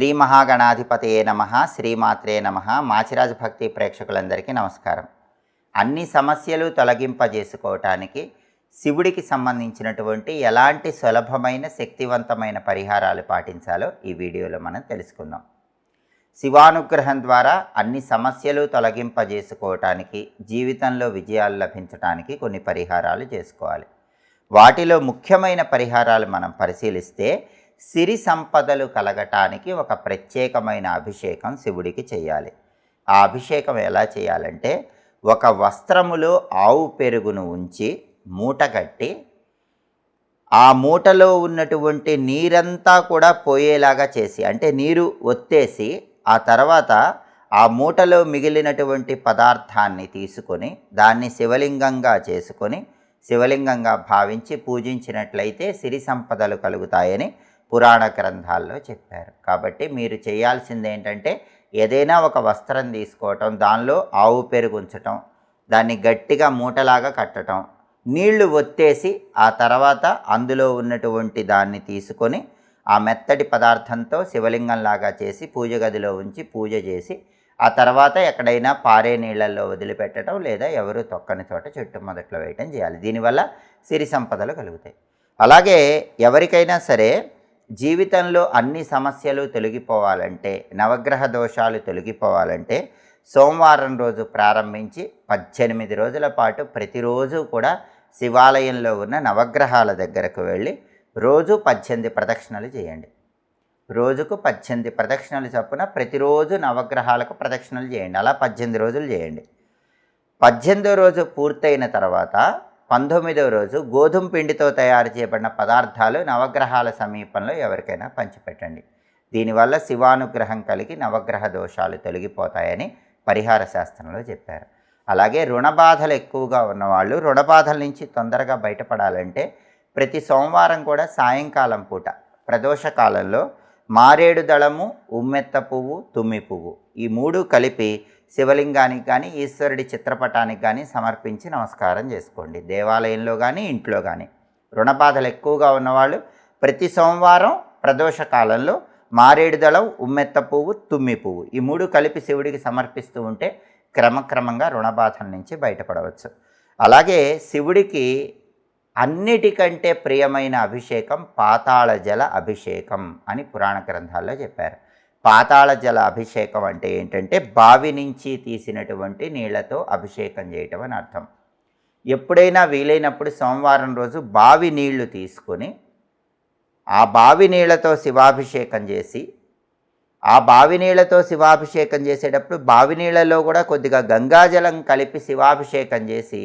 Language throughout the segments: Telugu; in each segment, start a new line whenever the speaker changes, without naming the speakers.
శ్రీ మహాగణాధిపతయే నమ శ్రీమాత్రే నమ. మాచిరాజు భక్తి ప్రేక్షకులందరికీ నమస్కారం. అన్ని సమస్యలు తొలగింపజేసుకోవటానికి శివుడికి సంబంధించినటువంటి ఎలాంటి సులభమైన శక్తివంతమైన పరిహారాలు పాటించాలో ఈ వీడియోలో మనం తెలుసుకుందాం. శివానుగ్రహం ద్వారా అన్ని సమస్యలు తొలగింపజేసుకోవటానికి జీవితంలో విజయాలు లభించటానికి కొన్ని పరిహారాలు చేసుకోవాలి. వాటిలో ముఖ్యమైన పరిహారాలు మనం పరిశీలిస్తే సిరి సంపదలు కలగటానికి ఒక ప్రత్యేకమైన అభిషేకం శివుడికి చేయాలి. ఆ అభిషేకం ఎలా చేయాలంటే ఒక వస్త్రములో ఆవు పెరుగును ఉంచి మూట కట్టి ఆ మూటలో ఉన్నటువంటి నీరంతా కూడా పోయేలాగా చేసి అంటే నీరు ఒత్తేసి ఆ తర్వాత ఆ మూటలో మిగిలినటువంటి పదార్థాన్ని తీసుకొని దాన్ని శివలింగంగా చేసుకొని శివలింగంగా భావించి పూజించినట్లయితే సిరి సంపదలు కలుగుతాయని పురాణ గ్రంథాల్లో చెప్పారు. కాబట్టి మీరు చేయాల్సింది ఏంటంటే ఏదైనా ఒక వస్త్రం తీసుకోవటం దానిలో ఆవు పెరుగు ఉంచటం దాన్ని గట్టిగా మూటలాగా కట్టడం నీళ్ళు ఒత్తేసి ఆ తర్వాత అందులో ఉన్నటువంటి దాన్ని తీసుకొని ఆ మెత్తటి పదార్థంతో శివలింగంలాగా చేసి పూజ గదిలో ఉంచి పూజ చేసి ఆ తర్వాత ఎక్కడైనా పారే నీళ్ళల్లో వదిలిపెట్టడం లేదా ఎవరు తొక్కని చోట చెట్టు మొదట్లో వేయటం చేయాలి. దీనివల్ల సిరి సంపదలు కలుగుతాయి. అలాగే ఎవరికైనా సరే జీవితంలో అన్ని సమస్యలు తొలగిపోవాలంటే నవగ్రహ దోషాలు తొలగిపోవాలంటే సోమవారం రోజు ప్రారంభించి పద్దెనిమిది రోజుల పాటు ప్రతిరోజు కూడా శివాలయంలో ఉన్న నవగ్రహాల దగ్గరకు వెళ్ళి రోజు పద్దెనిమిది ప్రదక్షిణలు చేయండి. రోజుకు పద్దెనిమిది ప్రదక్షిణలు చొప్పున ప్రతిరోజు నవగ్రహాలకు ప్రదక్షిణలు చేయండి. అలా పద్దెనిమిది రోజులు చేయండి. పద్దెనిమిదో రోజు పూర్తయిన తర్వాత పంతొమ్మిదవ రోజు గోధుమ పిండితో తయారు చేయబడిన పదార్థాలు నవగ్రహాల సమీపంలో ఎవరికైనా పంచిపెట్టండి. దీనివల్ల శివానుగ్రహం కలిగి నవగ్రహ దోషాలు తొలగిపోతాయని పరిహార శాస్త్రంలో చెప్పారు. అలాగే రుణబాధలు ఎక్కువగా ఉన్నవాళ్ళు రుణబాధల నుంచి తొందరగా బయటపడాలంటే ప్రతి సోమవారం కూడా సాయంకాలం పూట ప్రదోష కాలంలో మారేడు దళము ఉమ్మెత్త పువ్వు తుమ్మి పువ్వు ఈ మూడు కలిపి శివలింగానికి కానీ ఈశ్వరుడి చిత్రపటానికి కానీ సమర్పించి నమస్కారం చేసుకోండి. దేవాలయంలో కానీ ఇంట్లో కానీ. రుణబాధలు ఎక్కువగా ఉన్నవాళ్ళు ప్రతి సోమవారం ప్రదోష కాలంలో మారేడుదళం ఉమ్మెత్త పువ్వు తుమ్మి పువ్వు ఈ మూడు కలిపి శివుడికి సమర్పిస్తూ ఉంటే క్రమక్రమంగా రుణబాధల నుంచి బయటపడవచ్చు. అలాగే శివుడికి అన్నిటికంటే ప్రియమైన అభిషేకం పాతాళ జల అభిషేకం అని పురాణ గ్రంథాల్లో చెప్పారు. పాతాళ జల అభిషేకం అంటే ఏంటంటే బావి నుంచి తీసినటువంటి నీళ్ళతో అభిషేకం చేయటం అని అర్థం. ఎప్పుడైనా వీలైనప్పుడు సోమవారం రోజు బావి నీళ్ళు తీసుకొని ఆ బావి నీళ్ళతో శివాభిషేకం చేసి ఆ బావి నీళ్ళతో శివాభిషేకం చేసేటప్పుడు బావి నీళ్ళలో కూడా కొద్దిగా గంగాజలం కలిపి శివాభిషేకం చేసి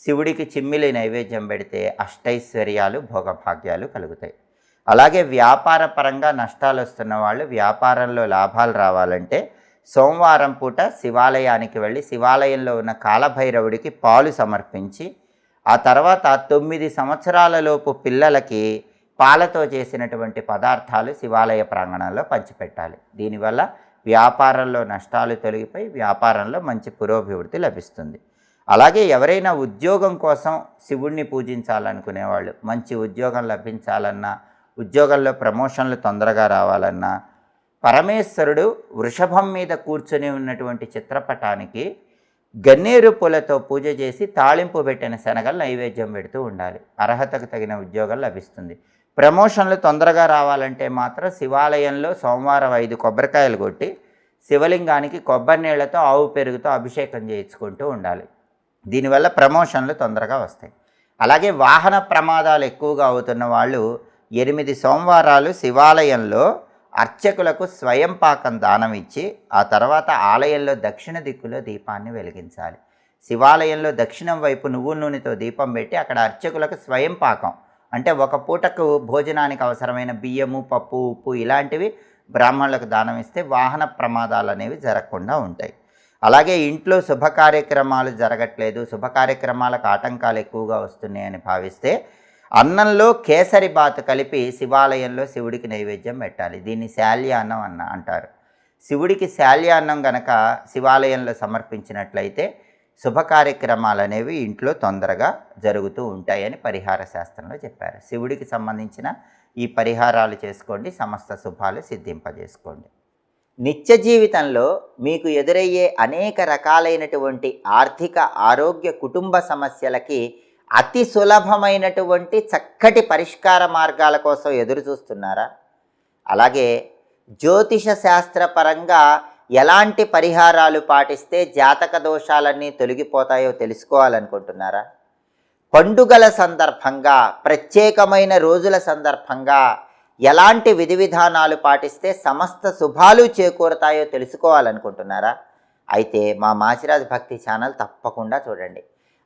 శివుడికి చిమ్మిలి నైవేద్యం పెడితే అష్టైశ్వర్యాలు భోగభాగ్యాలు కలుగుతాయి. అలాగే వ్యాపార పరంగా నష్టాలు వస్తున్న వాళ్ళు వ్యాపారంలో లాభాలు రావాలంటే సోమవారం పూట శివాలయానికి వెళ్ళి శివాలయంలో ఉన్న కాలభైరవుడికి పాలు సమర్పించి ఆ తర్వాత తొమ్మిది సంవత్సరాలలోపు పిల్లలకి పాలతో చేసినటువంటి పదార్థాలు శివాలయ ప్రాంగణంలో పంచిపెట్టాలి. దీనివల్ల వ్యాపారంలో నష్టాలు తొలగిపోయి వ్యాపారంలో మంచి పురోభివృద్ధి లభిస్తుంది. అలాగే ఎవరైనా ఉద్యోగం కోసం శివుణ్ణి పూజించాలనుకునేవాళ్ళు మంచి ఉద్యోగం లభించాలన్నా ఉద్యోగంలో ప్రమోషన్లు తొందరగా రావాలన్నా పరమేశ్వరుడు వృషభం మీద కూర్చొని ఉన్నటువంటి చిత్రపటానికి గన్నేరు పూలతో పూజ చేసి తాళింపు పెట్టిన శనగలు నైవేద్యం పెడుతూ ఉండాలి. అర్హతకు తగిన ఉద్యోగం లభిస్తుంది. ప్రమోషన్లు తొందరగా రావాలంటే మాత్రం శివాలయంలో సోమవారం ఐదు కొబ్బరికాయలు కొట్టి శివలింగానికి కొబ్బరి నీళ్ళతో ఆవు పెరుగుతో అభిషేకం చేయించుకుంటూ ఉండాలి. దీనివల్ల ప్రమోషన్లు తొందరగా వస్తాయి. అలాగే వాహన ప్రమాదాలు ఎక్కువగా అవుతున్న వాళ్ళు ఎనిమిది సోమవారాలు శివాలయంలో అర్చకులకు స్వయం పాకం దానం ఇచ్చి ఆ తర్వాత ఆలయంలో దక్షిణ దిక్కులో దీపాన్ని వెలిగించాలి. శివాలయంలో దక్షిణం వైపు నువ్వుల నూనెతో దీపం పెట్టి అక్కడ అర్చకులకు స్వయం పాకం. అంటే ఒక పూటకు భోజనానికి అవసరమైన బియ్యము పప్పు ఉప్పు ఇలాంటివి బ్రాహ్మణులకు దానం ఇస్తే వాహన ప్రమాదాలు అనేవి జరగకుండా ఉంటాయి. అలాగే ఇంట్లో శుభ కార్యక్రమాలు జరగట్లేదు. శుభ కార్యక్రమాలకు ఆటంకాలు ఎక్కువగా వస్తున్నాయని భావిస్తే అన్నంలో కేసరి బాత్ కలిపి శివాలయంలో శివుడికి నైవేద్యం పెట్టాలి. దీన్ని శాల్యాన్నం అన్న అంటారు. శివుడికి శాల్యాన్నం గనక శివాలయంలో సమర్పించినట్లయితే శుభ కార్యక్రమాలు అనేవి ఇంట్లో తొందరగా జరుగుతూ ఉంటాయని పరిహార శాస్త్రంలో చెప్పారు. శివుడికి సంబంధించిన ఈ పరిహారాలు చేసుకోండి సమస్త శుభాలు సిద్ధింపజేసుకోండి. నిత్య జీవితంలో మీకు ఎదురయ్యే అనేక రకాలైనటువంటి ఆర్థిక ఆరోగ్య కుటుంబ సమస్యలకి అతి సులభమైనటువంటి చక్కటి పరిష్కార మార్గాల కోసం ఎదురు చూస్తున్నారా? అలాగే జ్యోతిష శాస్త్రపరంగా ఎలాంటి పరిహారాలు పాటిస్తే జాతక దోషాలన్నీ తొలగిపోతాయో తెలుసుకోవాలనుకుంటున్నారా? పండుగల సందర్భంగా ప్రత్యేకమైన రోజుల సందర్భంగా ఎలాంటి విధి విధానాలు పాటిస్తే సమస్త శుభాలు చేకూరతాయో తెలుసుకోవాలనుకుంటున్నారా? అయితే మా మాచిరాజ్ భక్తి ఛానల్ తప్పకుండా చూడండి.